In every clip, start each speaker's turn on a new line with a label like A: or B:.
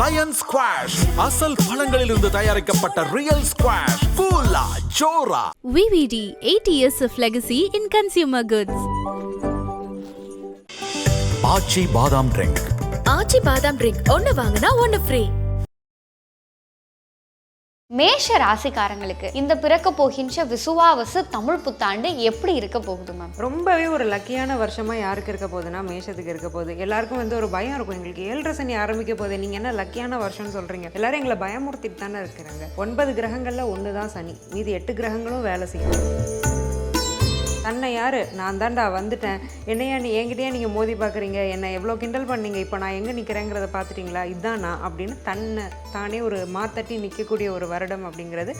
A: Line squash அசல் பழங்களிலிருந்து தயாரிக்கப்பட்ட real squash கூலா ஜோரா
B: VVD 80 years of legacy in consumer goods.
A: Aachi badam drink
C: Aachi badam drink ஒன்னு வாங்கினா ஒன்னு ஃப்ரீ
D: மேஷ ராசிக்காரங்களுக்கு இந்த பிறக்க போகின்ற விசுவாவசு தமிழ் புத்தாண்டு எப்படி இருக்க போகுது மேம்
E: ரொம்பவே ஒரு லக்கியான வருஷமா யாருக்கு இருக்க போகுதுன்னா மேஷத்துக்கு இருக்க போகுது. எல்லாருக்கும் வந்து ஒரு பயம் இருக்கும். எங்களுக்கு ஏழரை சனி ஆரம்பிக்க போகுது. நீங்க என்ன லக்கியான வருஷம்னு சொல்றீங்க? எல்லாரும் எங்களை பயமுறுத்திட்டு தானே இருக்கிறாங்க. ஒன்பது கிரகங்கள்ல ஒன்று தான் சனி. மீதி எட்டு கிரகங்களும் வேலை செய்யும். அண்ணன் யாரு? நான் தான்டா வந்துட்டேன். என்னையா நீ என்கிட்டயே நீங்கள் மோதி பார்க்குறீங்க என்னை எவ்வளோ கிண்டல் பண்ணீங்க? இப்போ நான் எங்கே நிற்கிறேங்கிறத பார்த்துட்டீங்களா இதுதான் நான் அப்படின்னு தன்னை தானே ஒரு மாத்தட்டி நிற்கக்கூடிய ஒரு வருடம் அப்படிங்கிறது.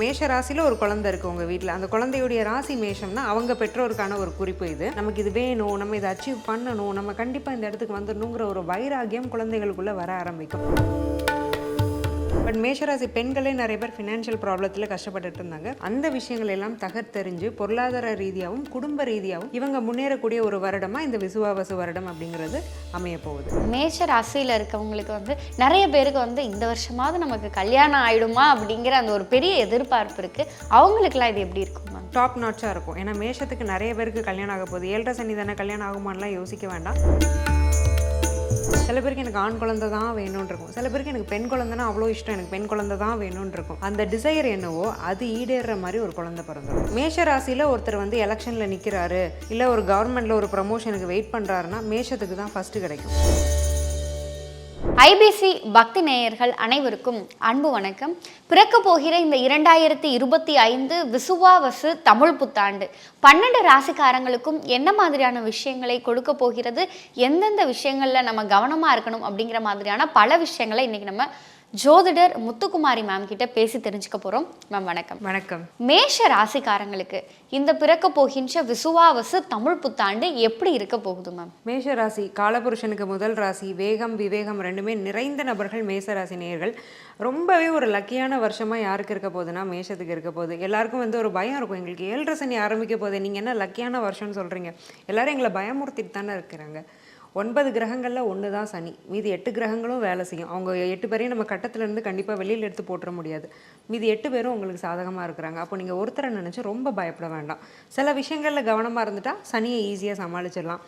E: மேஷ ராசியில் ஒரு குழந்தை இருக்கு உங்கள் வீட்டில் அந்த குழந்தையுடைய ராசி மேஷம்னா அவங்க பெற்றோருக்கான ஒரு குறிப்பு இது. நமக்கு இது வேணும் நம்ம இதை அச்சீவ் பண்ணணும் நம்ம கண்டிப்பாக இந்த இடத்துக்கு வந்துடணுங்கிற ஒரு வைராகியம் குழந்தைகளுக்குள்ளே வர ஆரம்பிக்கும். பட் மேஷராசி பெண்களே நிறைய பேர் ஃபினான்ஷியல் ப்ராப்ளத்தில் கஷ்டப்பட்டுட்டு இருந்தாங்க. அந்த விஷயங்கள் எல்லாம் தகர்த்தெறிஞ்சு பொருளாதார ரீதியாகவும் குடும்ப ரீதியாகவும் இவங்க முன்னேறக்கூடிய ஒரு வருடமாக இந்த விசுவாவசு வருடம் அப்படிங்கிறது அமைய போகுது.
D: மேஷ ராசியில இருக்கவங்களுக்கு வந்து நிறைய பேருக்கு வந்து இந்த வருஷமாவது நமக்கு கல்யாணம் ஆயிடுமா அப்படிங்கிற அந்த ஒரு பெரிய எதிர்பார்ப்பு இருக்கு. அவங்களுக்குலாம் இது எப்படி இருக்கும்
E: டாப் நாட்சாக இருக்கும். ஏன்னா மேஷத்துக்கு நிறைய பேருக்கு கல்யாணம் ஆக போகுது. ஏழரை சனி தானே கல்யாணம் ஆகுமான்லாம் யோசிக்க வேண்டாம். சில பேருக்கு எனக்கு ஆண் குழந்தை தான் வேணும்னு இருக்கும் சில பேருக்கு எனக்கு பெண் குழந்தைனா அவ்வளோ இஷ்டம். எனக்கு பெண் குழந்தை தான் வேணும்னு இருக்கும் அந்த டிசைர் என்னவோ அது ஈடேற மாதிரி ஒரு குழந்தை பிறந்துடும் மேஷ ராசியில் ஒருத்தர் வந்து எலெக்ஷனில் நிற்கிறாரு இல்லை ஒரு கவர்மெண்ட்டில் ஒரு ப்ரமோஷனுக்கு வெயிட் பண்ணுறாருன்னா மேஷத்துக்கு தான் ஃபஸ்ட்டு கிடைக்கும்.
D: ஐபிசி பக்தி நேயர்கள் அனைவருக்கும் அன்பு வணக்கம். பிறக்க போகிற இந்த இரண்டாயிரத்தி இருபத்தி ஐந்து விசுவாவசு தமிழ் புத்தாண்டு. பன்னெண்டு ராசிக்காரங்களுக்கும் என்ன மாதிரியான விஷயங்களை கொடுக்க போகிறது? எந்தெந்த விஷயங்களில் நம்ம கவனமாக இருக்கணும் அப்படிங்கிற மாதிரியான பல விஷயங்களை இன்றைக்கி நம்ம ஜோதிடர் முத்துக்குமாரி மேம் கிட்ட பேசி தெரிஞ்சுக்க போறோம். மேம் வணக்கம்.
E: வணக்கம்.
D: மேஷ ராசிக்காரங்களுக்கு இந்த பிறக்க போகின்ற விசுவாவசு தமிழ் புத்தாண்டு எப்படி இருக்க போகுது மேம்
E: மேஷ ராசி காலபுருஷனுக்கு முதல் ராசி வேகம் விவேகம் ரெண்டுமே நிறைந்த நபர்கள் மேஷ ராசி நேயர்கள். ரொம்பவே ஒரு லக்கியான வருஷமாக யாருக்கு இருக்க போகுதுன்னா மேஷத்துக்கு இருக்க போகுது. எல்லாருக்கும் வந்து ஒரு பயம் இருக்கும். எங்களுக்கு ஏழரை சனி ஆரம்பிக்க போகுது. நீங்கள் என்ன லக்கியான வருஷம்னு சொல்கிறீங்க எல்லாரும் எங்களை பயமுறுத்திட்டு தானே இருக்கிறாங்க. ஒன்பது கிரகங்களில் ஒன்று தான் சனி. மீதி எட்டு கிரகங்களும் வேலை செய்யும். அவங்க எட்டு பேரையும் நம்ம கட்டத்துலேருந்து கண்டிப்பாக வெளியில் எடுத்து போட்டுற முடியாது. மீதி எட்டு பேரும் உங்களுக்கு சாதகமாக இருக்கிறாங்க. அப்போ நீங்கள் ஒருத்தரை நினச்சி ரொம்ப பயப்பட வேண்டாம். சில விஷயங்களில் கவனமாக இருந்துட்டா சனியை ஈஸியாக சமாளிச்சிடலாம்.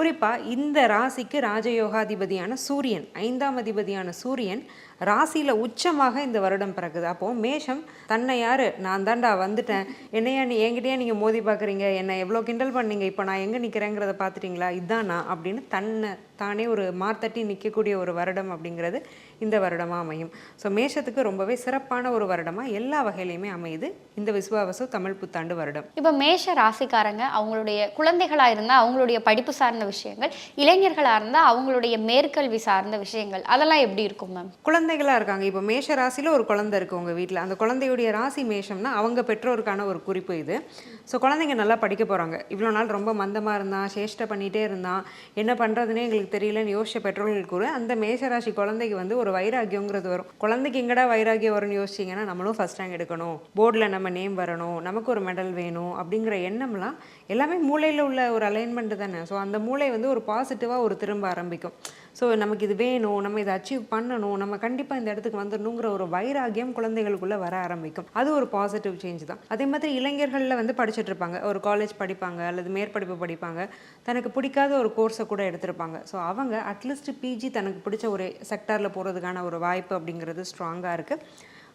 E: குறிப்பாக இந்த ராசிக்கு ராஜயோகாதிபதியான சூரியன் ஐந்தாம் அதிபதியான சூரியன் ராசியில் உச்சமாக இந்த வருடம் பிறக்குது அப்போது மேஷம் தன்னை யார்? நான் தாண்டா வந்துட்டேன். என்னையா நீ என்கிட்டயே நீங்கள் மோதி பார்க்குறீங்க என்னை எவ்வளோ கிண்டல் பண்ணீங்க? இப்போ நான் எங்கே நிற்கிறேங்கிறத பார்த்துட்டீங்களா இதானா? அப்படின்னு தன்னை தானே ஒரு மார்த்தட்டி நிற்கக்கூடிய ஒரு வருடம் அப்படிங்கிறது இந்த வருடமாக அமையும். ஸோ மேஷத்துக்கு ரொம்பவே சிறப்பான ஒரு வருடமாக எல்லா வகையிலையுமே அமையுது. இந்த விசுவாவசு தமிழ் புத்தாண்டு வருடம்.
D: இப்போ மேஷ ராசிக்காரங்க அவங்களுடைய குழந்தைகளாக இருந்தால் அவங்களுடைய படிப்பு சார்ந்த விஷயங்கள் இளைஞர்களாக இருந்தால் அவங்களுடைய மேற்கல்வி சார்ந்த விஷயங்கள் அதெல்லாம் எப்படி இருக்கும் மேம்?
E: குழந்தைகளா இருக்காங்க. இப்போ மேஷ ராசியில் ஒரு குழந்தை இருக்கு உங்கள் வீட்டில் அந்த குழந்தையுடைய ராசி மேஷம்னா அவங்க பெற்றோருக்கான ஒரு குறிப்பு இது. ஸோ குழந்தைங்க நல்லா படிக்க போகிறாங்க இவ்வளோ நாள் ரொம்ப மந்தமாக இருந்தான் சேஷ்டை பண்ணிகிட்டே இருந்தான். என்ன பண்ணுறதுனே எங்களுக்கு தெரியலன்னு யோசிச்ச பெற்றோர்களுக்கு கூட அந்த மேசராசி குழந்தைக்கு வந்து ஒரு வைராக்கியங்கிறது வரும். குழந்தைக்கு எங்கடா வைராக்கியம் வரும்னு யோசிச்சிங்கன்னா நம்மளும் ஃபஸ்ட் ரேங்க் எடுக்கணும். போர்டில் நம்ம நேம் வரணும் நமக்கு ஒரு மெடல் வேணும் அப்படிங்கிற எண்ணம்லாம் எல்லாமே மூளையில் உள்ள ஒரு அலைன்மெண்ட் தானே. ஸோ அந்த மூளை வந்து ஒரு பாசிட்டிவாக ஒரு திரும்ப ஆரம்பிக்கும். ஸோ நமக்கு இது வேணும் நம்ம இதை அச்சீவ் பண்ணணும் நம்ம கண்டிப்பாக இந்த இடத்துக்கு வந்துடணுங்கிற ஒரு வைராகியம் குழந்தைகளுக்குள்ளே வர ஆரம்பிக்கும். அது ஒரு பாசிட்டிவ் சேஞ்ச் தான். அதே மாதிரி இளைஞர்களில் வந்து படிச்சுட்டு இருப்பாங்க. ஒரு காலேஜ் படிப்பாங்க அல்லது மேற்படிப்பு படிப்பாங்க. தனக்கு பிடிக்காத ஒரு கோர்ஸை கூட எடுத்திருப்பாங்க. ஸோ அவங்க அட்லீஸ்ட் பிஜி தனக்கு பிடிச்ச ஒரு செக்டாரில் போகிறதுக்கான ஒரு வாய்ப்பு அப்படிங்கிறது ஸ்ட்ராங்காக இருக்குது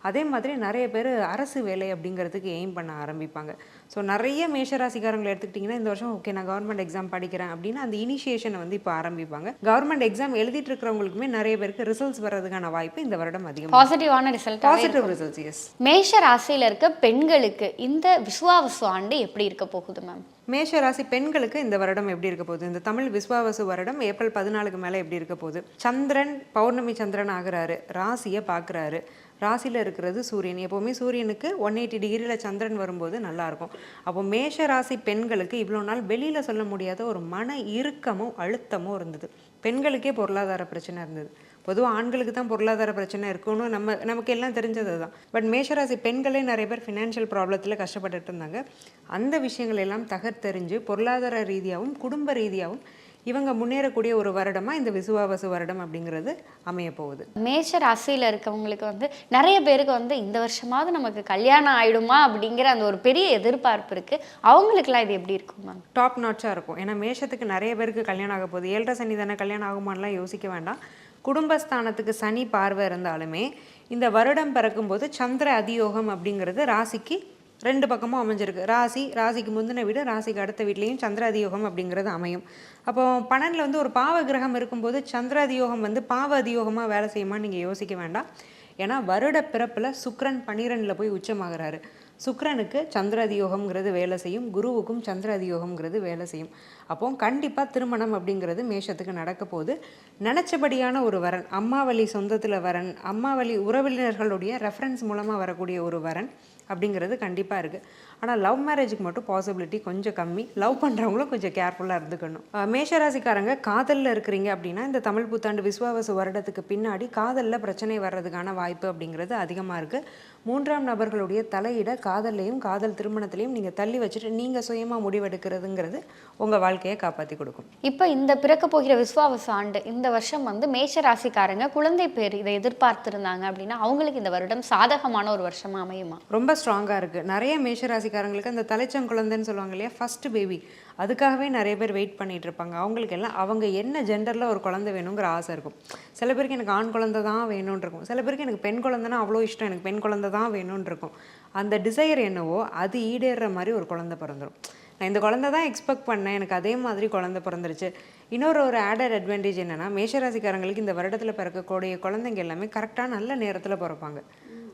E: அதே மாதிரி நிறைய பேர் அரசு வேலை அப்படிங்கிறதுக்கு எய்ம் பண்ண ஆரம்பிப்பாங்க. ஸோ நிறைய மேஷராசிக்காரங்களை எடுத்துக்கிட்டிங்கன்னா இந்த வருஷம் ஓகே நான் கவர்மெண்ட் எக்ஸாம் படிக்கிறேன் அப்படின்னு அந்த இனிஷியேஷனை வந்து இப்போ ஆரம்பிப்பாங்க. கவர்மெண்ட் எக்ஸாம் எழுதிட்டு இருக்கிறவங்களுக்குமே நிறைய பேருக்கு ரிசல்ட்ஸ் வர்றதுக்கான வாய்ப்பு இந்த வருடம் அதிகம்
D: பாசிட்டிவான ரிசல்ட்
E: பாசிட்டிவ் ரிசல்ட்ஸ் எஸ்
D: மேஷ ராசியில இருக்க பெண்களுக்கு இந்த விசுவாவசு ஆண்டு எப்படி இருக்க போகுது மேம்
E: மேஷ ராசி பெண்களுக்கு இந்த வருடம் எப்படி இருக்க போகுது? இந்த தமிழ் விஸ்வாவசு வருடம் ஏப்ரல் பதினாலுக்கு மேலே எப்படி இருக்க போகுது? சந்திரன் பௌர்ணமி சந்திரன் ஆகுறாரு. ராசியை பார்க்குறாரு ராசியில் இருக்கிறது சூரியன். எப்போவுமே சூரியனுக்கு ஒன் எயிட்டி டிகிரியில் சந்திரன் வரும்போது நல்லாயிருக்கும். அப்போ மேஷ ராசி பெண்களுக்கு இவ்வளோ நாள் வெளியில் சொல்ல முடியாத ஒரு மன இறுக்கமும் அழுத்தமும் இருந்தது. பெண்களுக்கே பொருளாதார பிரச்சனை இருந்தது. பொதுவாக ஆண்களுக்கு தான் பொருளாதார பிரச்சனை இருக்கும்னு நம்ம நமக்கு எல்லாம் தெரிஞ்சது தான் பட் மேஷராசி பெண்களே நிறைய பேர் ஃபினான்ஷியல் ப்ராப்ளத்தில் கஷ்டப்பட்டுட்டு இருந்தாங்க. அந்த விஷயங்கள் எல்லாம் தகர்த்தெறிஞ்சு பொருளாதார ரீதியாகவும் குடும்ப ரீதியாகவும் இவங்க முன்னேறக்கூடிய ஒரு வருடமாக இந்த விசுவாவசு வருடம் அப்படிங்கிறது அமைய போகுது.
D: மேஷ ராசியில இருக்கவங்களுக்கு வந்து நிறைய பேருக்கு வந்து இந்த வருஷமாவது நமக்கு கல்யாணம் ஆயிடுமா அப்படிங்கிற அந்த ஒரு பெரிய எதிர்பார்ப்பு இருக்கு. அவங்களுக்குலாம் இது எப்படி இருக்கும் மேம்
E: டாப் நாட்சாக இருக்கும். ஏன்னா மேஷத்துக்கு நிறைய பேருக்கு கல்யாணம் ஆக போகுது. ஏழரை சனி தானே கல்யாணம் ஆகுமான்லாம் யோசிக்க வேண்டாம். குடும்பஸ்தானத்துக்கு சனி பார்வை இருந்தாலுமே இந்த வருடம் பிறக்கும்போது சந்திர அதியோகம் அப்படிங்கிறது ராசிக்கு ரெண்டு பக்கமும் அமைஞ்சிருக்கு. ராசி ராசிக்கு முந்தின வீடு ராசிக்கு அடுத்த வீட்லேயும் சந்திர அதியோகம் அப்படிங்கிறது அமையும். அப்போ பன்னெண்டில் வந்து ஒரு பாவ கிரகம் இருக்கும்போது சந்திராதியோகம் வந்து பாவ அதியோகமாக வேலை செய்யுமான்னு நீங்கள் யோசிக்க வேண்டாம். ஏன்னா வருட பிறப்பில் சுக்ரன் பன்னிரெண்டில் போய் உச்சமாகிறாரு. சுக்ரனுக்கு சந்திர அதியோகம்ங்கிறது வேலை செய்யும். குருவுக்கும் சந்திர அதியோகம்ங்கிறது வேலை செய்யும். அப்போ கண்டிப்பாக திருமணம் அப்படிங்கிறது மேஷத்துக்கு நடக்க போது நினச்சபடியான ஒரு வரன் அம்மாவழி சொந்தத்தில் வரன் அம்மாவழி உறவினர்களுடைய ரெஃபரன்ஸ் மூலமாக வரக்கூடிய ஒரு வரன் அப்படிங்கிறது கண்டிப்பாக இருக்குது ஆனால் லவ் மேரேஜுக்கு மட்டும் பாசிபிலிட்டி கொஞ்சம் கம்மி. லவ் பண்ணுறவங்களும் கொஞ்சம் கேர்ஃபுல்லாக இருந்துக்கணும். மேஷராசிக்காரங்க காதலில் இருக்கிறீங்க அப்படின்னா இந்த தமிழ் புத்தாண்டு விஸ்வாவசு வருடத்துக்கு பின்னாடி காதலில் பிரச்சனை வர்றதுக்கான வாய்ப்பு அப்படிங்கிறது அதிகமாக இருக்குது மூன்றாம் நபர்களுடைய தலையிட காதல்லையும் காதல் திருமணத்திலையும் நீங்கள் தள்ளி வச்சுட்டு நீங்கள் சுயமாக முடிவெடுக்கிறதுங்கிறது உங்கள் வாழ்க்கையை காப்பாற்றி கொடுக்கும்.
D: இப்போ இந்த பிறக்க போகிற விஸ்வாவச ஆண்டு இந்த வருஷம் வந்து மேஷ ராசிக்காரங்க குழந்தை பேர் இதை எதிர்பார்த்திருந்தாங்க அப்படின்னா அவங்களுக்கு இந்த வருடம் சாதகமான ஒரு வருஷமா அமையுமா?
E: ரொம்ப ஸ்ட்ராங்காக இருக்குது நிறைய மேஷராசிக்காரங்களுக்கு அந்த தலைச்சம் குழந்தைன்னு சொல்லுவாங்க இல்லையா? ஃபர்ஸ்ட் பேபி அதுக்காகவே நிறைய பேர் வெயிட் பண்ணிகிட்டு இருப்பாங்க அவங்களுக்கு எல்லாம் அவங்க என்ன ஜெண்டரில் ஒரு குழந்தை வேணுங்கிற ஆசை இருக்கும். சில பேருக்கு எனக்கு ஆண் குழந்தை தான் வேணும்னு இருக்கும். சில பேருக்கு எனக்கு பெண் குழந்தைனா அவ்வளோ இஷ்டம். எனக்கு பெண் குழந்தை தான் வேணும்னு இருக்கும். அந்த டிசைர் என்னவோ அது ஈடேறுற மாதிரி ஒரு குழந்தை பிறந்துடும் நான் இந்த குழந்தை தான் எக்ஸ்பெக்ட் பண்ணேன். எனக்கு அதே மாதிரி குழந்தை பிறந்துருச்சு. இன்னொரு ஒரு ஆடட் அட்வான்டேஜ் என்னென்னா மேஷராசிக்காரங்களுக்கு இந்த வருடத்தில் பிறக்கக்கூடிய குழந்தைங்க எல்லாமே கரெக்டாக நல்ல நேரத்தில் பிறப்பாங்க.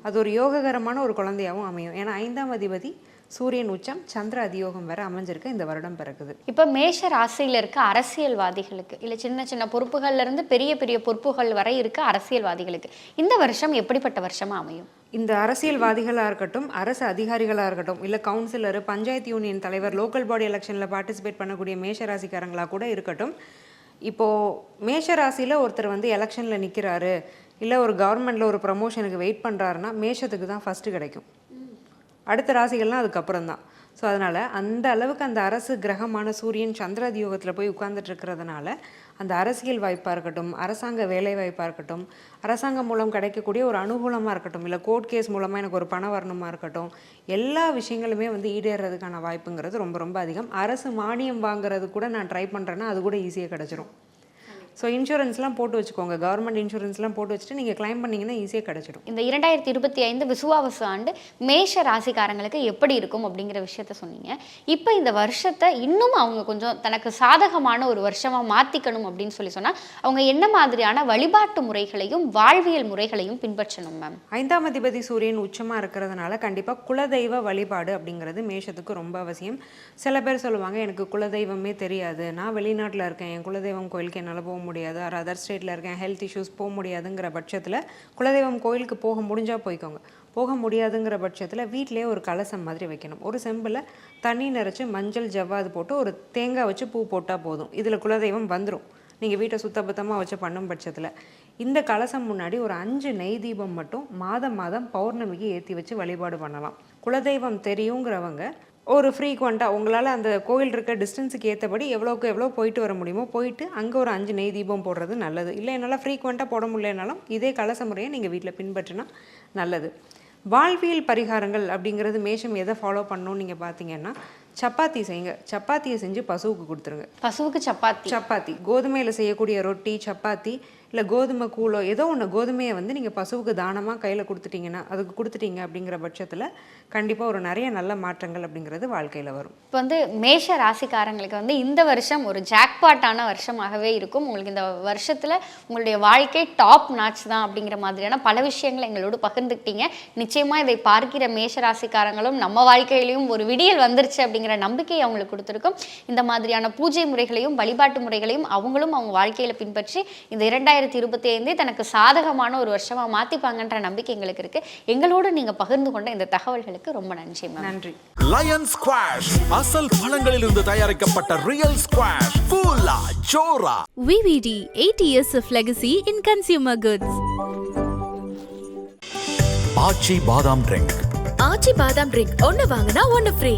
E: அது ஒரு யோககரமான ஒரு குழந்தையாகவும் அமையும். ஏன்னா ஐந்தாம் அதிபதி சூரியன் உச்சம் சந்திர அதியோகம் வேற அமைஞ்சிருக்கு இந்த வருடம் பிறக்குது.
D: இப்போ மேஷ ராசியில இருக்க அரசியல்வாதிகளுக்கு இல்லை சின்ன சின்ன பொறுப்புகள்ல இருந்து பெரிய பெரிய பொறுப்புகள் வரை இருக்க அரசியல்வாதிகளுக்கு இந்த வருஷம் எப்படிப்பட்ட வருஷமா அமையும்?
E: இந்த அரசியல்வாதிகளாக இருக்கட்டும் அரசு அதிகாரிகளாக இருக்கட்டும் இல்லை கவுன்சிலர் பஞ்சாயத்து யூனியன் தலைவர் லோக்கல் பாடி எலெக்ஷனில் பார்ட்டிசிபேட் பண்ணக்கூடிய மேஷராசிக்காரங்களாக கூட இருக்கட்டும். இப்போது மேஷராசியில் ஒருத்தர் வந்து எலெக்ஷனில் நிற்கிறாரு இல்லை ஒரு கவர்மெண்ட்டில் ஒரு ப்ரமோஷனுக்கு வெயிட் பண்ணுறாருன்னா மேஷத்துக்கு தான் ஃபஸ்ட்டு கிடைக்கும். அடுத்த ராசிகள்லாம் அதுக்கப்புறம் தான் ஸோ அதனால் அந்த அளவுக்கு அந்த அரசு கிரகமான சூரியன் சந்திராதியோகத்தில் போய் உட்கார்ந்துட்டு இருக்கிறதுனால அந்த அரசியல் வாய்ப்பாக இருக்கட்டும் அரசாங்க வேலை வாய்ப்பாக இருக்கட்டும் அரசாங்கம் மூலம் கிடைக்கக்கூடிய ஒரு அனுகூலமாக இருக்கட்டும் இல்லை கோர்ட் கேஸ் மூலமாக எனக்கு ஒரு பணம் வரணுமா இருக்கட்டும் எல்லா விஷயங்களுமே வந்து ஈடேறதுக்கான வாய்ப்புங்கிறது ரொம்ப ரொம்ப அதிகம். அரசு மானியம் வாங்குறது கூட நான் ட்ரை பண்ணுறேன்னா அது கூட ஈஸியாக கிடச்சிரும். ஸோ இன்சூரன்ஸ்லாம் போட்டு வச்சுக்கோங்க. கவர்மெண்ட் இன்சூரன்ஸ்லாம் போட்டு வச்சுட்டு நீங்கள் க்ளைம் பண்ணிங்கன்னா ஈஸியாக கிடச்சிடும்.
D: இந்த இரண்டாயிரத்தி இருபத்தி ஐந்து விசுவாவசு ஆண்டு மேஷ ராசிக்காரங்களுக்கு எப்படி இருக்கும் அப்படிங்கிற விஷயத்த சொன்னீங்க. இப்போ இந்த வருஷத்தை இன்னும் அவங்க கொஞ்சம் தனக்கு சாதகமான ஒரு வருஷமா மாத்திக்கணும் அப்படின்னு சொல்லி சொன்னா அவங்க என்ன மாதிரியான வழிபாட்டு முறைகளையும் வாழ்வியல் முறைகளையும் பின்பற்றணும் மேம்
E: ஐந்தாம் அதிபதி சூரியன் உச்சமாக இருக்கிறதுனால கண்டிப்பாக குலதெய்வ வழிபாடு அப்படிங்கிறது மேஷத்துக்கு ரொம்ப அவசியம். சில பேர் சொல்லுவாங்க எனக்கு குலதெய்வமே தெரியாது. நான் வெளிநாட்டில் இருக்கேன். என் குலதெய்வம் கோயிலுக்கு என்னால் போக முடியாது. ஆர் அதர் ஸ்டேட்டில் இருக்கேன். ஹெல்த் இஷ்யூஸ் போக முடியாதுங்கிற பட்சத்தில் குலதெய்வம் கோயிலுக்கு போக முடிஞ்சால் போய்க்கோங்க. போக முடியாதுங்கிற பட்சத்தில் வீட்டிலேயே ஒரு கலசம் மாதிரி வைக்கணும். ஒரு செம்பில் தண்ணி நிறச்சி மஞ்சள் ஜவ்வாது போட்டு ஒரு தேங்காய் வச்சு பூ போட்டால் போதும். இதில் குலதெய்வம் வந்துடும் நீங்கள் வீட்டை சுத்தபத்தமாக வச்சு பண்ணும் பட்சத்தில். இந்த கலசம் முன்னாடி ஒரு அஞ்சு நெய் தீபம் மட்டும் மாதம் மாதம் பௌர்ணமிக்கு ஏற்றி வச்சு வழிபாடு பண்ணலாம். குலதெய்வம் தெரியுங்கிறவங்க ஒரு ஃப்ரீக்வெண்ட்டாக உங்களால் அந்த கோயில் இருக்க டிஸ்டன்ஸுக்கு ஏற்றபடி எவ்வளோக்கு எவ்வளோ போயிட்டு வர முடியுமோ போயிட்டு அங்கே ஒரு அஞ்சு நெய் தீபம் போடுறது நல்லது. இல்லை என்னால் ஃப்ரீக்வெண்ட்டாக போட முடியலனாலும் இதே கலச முறையை நீங்கள் வீட்டில் பின்பற்றினா நல்லது. வாழ்வியல் பரிகாரங்கள் அப்படிங்கிறது மேஷம் எதை ஃபாலோ பண்ணணும்னு நீங்கள் பார்த்தீங்கன்னா சப்பாத்தி செய்யுங்க. சப்பாத்தியை செஞ்சு பசுவுக்கு கொடுத்துருங்க.
D: பசுவுக்கு சப்பாத்தி.
E: சப்பாத்தி. கோதுமையில் செய்யக்கூடிய ரொட்டி சப்பாத்தி இல்லை கோதுமை கூழோ ஏதோ ஒன்று கோதுமையை வந்து நீங்கள் பசுவுக்கு தானமாக கையில் கொடுத்துட்டீங்கன்னா அதுக்கு கொடுத்துட்டீங்க அப்படிங்கிற பட்சத்தில் கண்டிப்பாக ஒரு நிறைய நல்ல மாற்றங்கள் அப்படிங்கிறது வாழ்க்கையில் வரும்.
D: இப்போ வந்து மேஷ ராசிக்காரங்களுக்கு வந்து இந்த வருஷம் ஒரு ஜாக்பாட்டான வருஷமாகவே இருக்கும். உங்களுக்கு இந்த வருஷத்தில் உங்களுடைய வாழ்க்கை டாப் நாச் தான் அப்படிங்கிற மாதிரியான பல விஷயங்களை எங்களோடு பகிர்ந்துக்கிட்டீங்க. நிச்சயமாக இதை பார்க்கிற மேஷ ராசிக்காரங்களும் நம்ம வாழ்க்கையிலையும் ஒரு விடியல் வந்துருச்சு அப்படிங்கிற நம்பிக்கையை அவங்களுக்கு கொடுத்துருக்கோம். இந்த மாதிரியான பூஜை முறைகளையும் வழிபாட்டு முறைகளையும் அவங்களும் அவங்க வாழ்க்கையில் பின்பற்றி இந்த இரண்டாயிரம் இரண்டாயிரத்தி இருபத்தி ஐந்தை தனக்கு சாதகமான ஒரு வருஷமா மாத்திப்பாங்கன்ற நம்பிக்கை எங்களுக்கு இருக்கு. எங்களோடு நீங்க பகிர்ந்து கொண்ட இந்த தகவல்களுக்கு ரொம்ப நன்றி மேம்
E: நன்றி.
A: லயன் ஸ்குவாஷ் அசல் பழங்களிலிருந்து தயாரிக்கப்பட்ட ரியல் ஸ்குவாஷ் ஃபுல்லா ஜோரா
B: VVD 8 years of legacy in consumer goods.
A: Aachi badam drink
C: Aachi badam drink ஒன்னு வாங்கினா ஒன்னு ஃப்ரீ